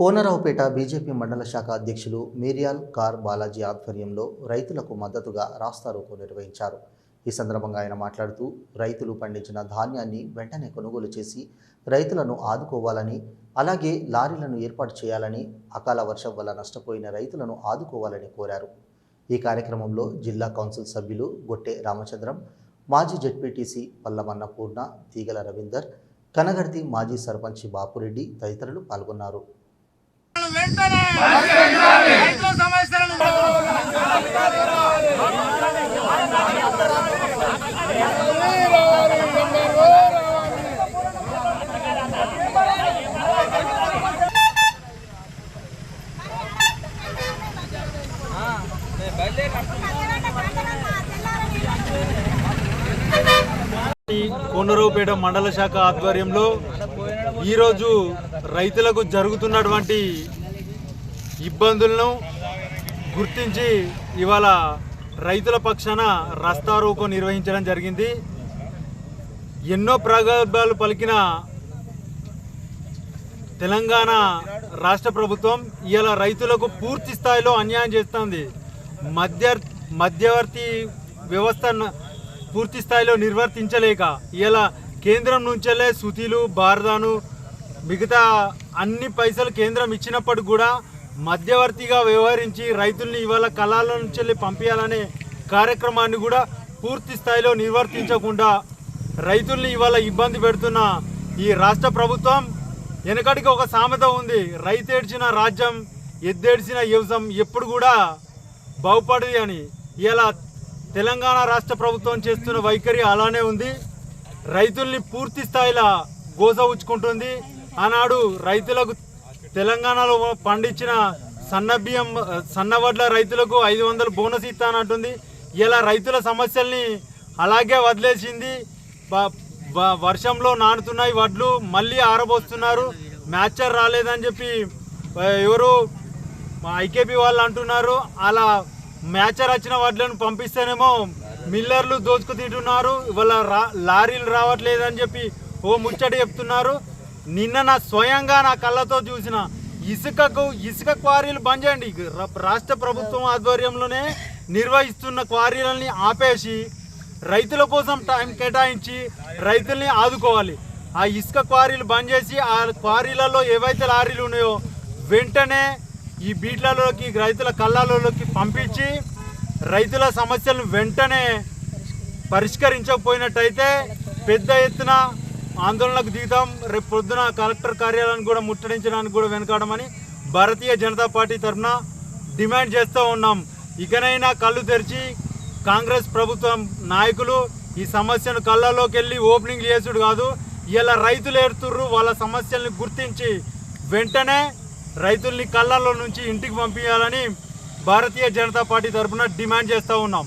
Konaraopet BJP మండల శాఖ అధ్యక్షులు మేరియాల్ కార్ బాలాజీ ఆధ్వర్యంలో రైతులకు మద్దతుగా రాస్తారోకో నిర్వహించారు. ఈ సందర్భంగా ఆయన మాట్లాడుతూ రైతులు పండించిన ధాన్యాన్ని వెంటనే కొనుగోలు చేసి రైతులను ఆదుకోవాలని అలాగే లారీలను ఏర్పాటు చేయాలని అకాల వర్షం వల్ల నష్టపోయిన రైతులను ఆదుకోవాలని కోరారు. ఈ కార్యక్రమంలో జిల్లా కౌన్సిల్ సభ్యులు గొట్టె రామచంద్రం మాజీ జడ్పీటీసీ పల్లమన్న పూర్ణ తీగల రవీందర్ కనగర్తి మాజీ సర్పంచ్ బాపురెడ్డి తదితరులు పాల్గొన్నారు. వెంటనే రైతుల సమస్యలను కోనరావుపేట మండల శాఖ ఆధ్వర్యంలో ఈరోజు రైతులకు జరుగుతున్నటువంటి ఇబ్బందులను గుర్తించి ఇవాళ రైతుల పక్షాన రస్తారోకో నిర్వహించడం జరిగింది. ఎన్నో ప్రగల్భాలు పలికిన తెలంగాణ రాష్ట్ర ప్రభుత్వం ఇవాళ రైతులకు పూర్తి స్థాయిలో అన్యాయం చేస్తుంది. మధ్య మధ్యవర్తి వ్యవస్థ పూర్తి స్థాయిలో నిర్వర్తించలేక ఇలా కేంద్రం నుంచెల్లే సుతీలు బారదాను మిగతా అన్ని పైసలు కేంద్రం ఇచ్చినప్పటికి కూడా మధ్యవర్తిగా వ్యవహరించి రైతుల్ని ఇవాళ కళాల నుంచి పంపించాలనే కార్యక్రమాన్ని కూడా పూర్తి స్థాయిలో నిర్వర్తించకుండా రైతుల్ని ఇవాళ ఇబ్బంది పెడుతున్న ఈ రాష్ట్ర ప్రభుత్వం వెనకటికి ఒక సామెత ఉంది. రైతేడ్చిన రాజ్యం ఎద్దేడ్చిన యువసం ఎప్పుడు కూడా బాగుపడది అని. ఇలా తెలంగాణ రాష్ట్ర ప్రభుత్వం చేస్తున్న వైఖరి అలానే ఉంది. రైతుల్ని పూర్తి స్థాయిలో గోస ఉచ్చుకుంటుంది ఆనాడు రైతులకు తెలంగాణలో పండించిన సన్న బియ్యం సన్న వడ్ల రైతులకు ఐదు వందలు బోనస్ ఇస్తానంటుంది ఇలా రైతుల సమస్యల్ని అలాగే వదిలేసింది. వర్షంలో నానుతున్నాయి వడ్లు మళ్ళీ ఆరబోస్తున్నారు. మ్యాచర్ రాలేదని చెప్పి ఎవరు ఐకేపీ వాళ్ళు అంటున్నారు. అలా మ్యాచర్ వచ్చిన వడ్లను పంపిస్తేనేమో మిల్లర్లు దోచుకు తింటున్నారు ఇవాళ రా లారీలు రావట్లేదని చెప్పి ఓ ముచ్చట చెప్తున్నారు. నిన్న నా స్వయంగా నా కళ్ళతో చూసిన ఇసుకకు ఇసుక క్వారీలు బంద్ చేయండి. రాష్ట్ర ప్రభుత్వం ఆధ్వర్యంలోనే నిర్వహిస్తున్న క్వారీలని ఆపేసి రైతుల కోసం టైం కేటాయించి రైతుల్ని ఆదుకోవాలి. ఆ ఇసుక క్వారీలు బంద్ చేసి ఆ క్వారీలలో ఏవైతే లారీలు ఉన్నాయో వెంటనే ఈ బీట్లలోకి రైతుల కళ్ళలోకి పంపించి రైతుల సమస్యలను వెంటనే పరిష్కరించకపోయినట్టయితే పెద్ద ఎత్తున ఆందోళనకు దిగుతాం. రేపు పొద్దున కలెక్టర్ కార్యాలయాన్ని కూడా ముట్టడించడానికి కూడా వెనకాడమని భారతీయ జనతా పార్టీ తరఫున డిమాండ్ చేస్తూ ఉన్నాం. ఇకనైనా కళ్ళు తెరిచి కాంగ్రెస్ ప్రభుత్వం నాయకులు ఈ సమస్యను కళ్ళలోకి వెళ్ళి ఓపెనింగ్ చేసుడు కాదు ఇలా రైతులు ఏడుతుర్రు వాళ్ళ సమస్యల్ని గుర్తించి వెంటనే రైతుల్ని కళ్ళల్లో నుంచి ఇంటికి పంపించాలని భారతీయ జనతా పార్టీ తరఫున డిమాండ్ చేస్తూ ఉన్నాం.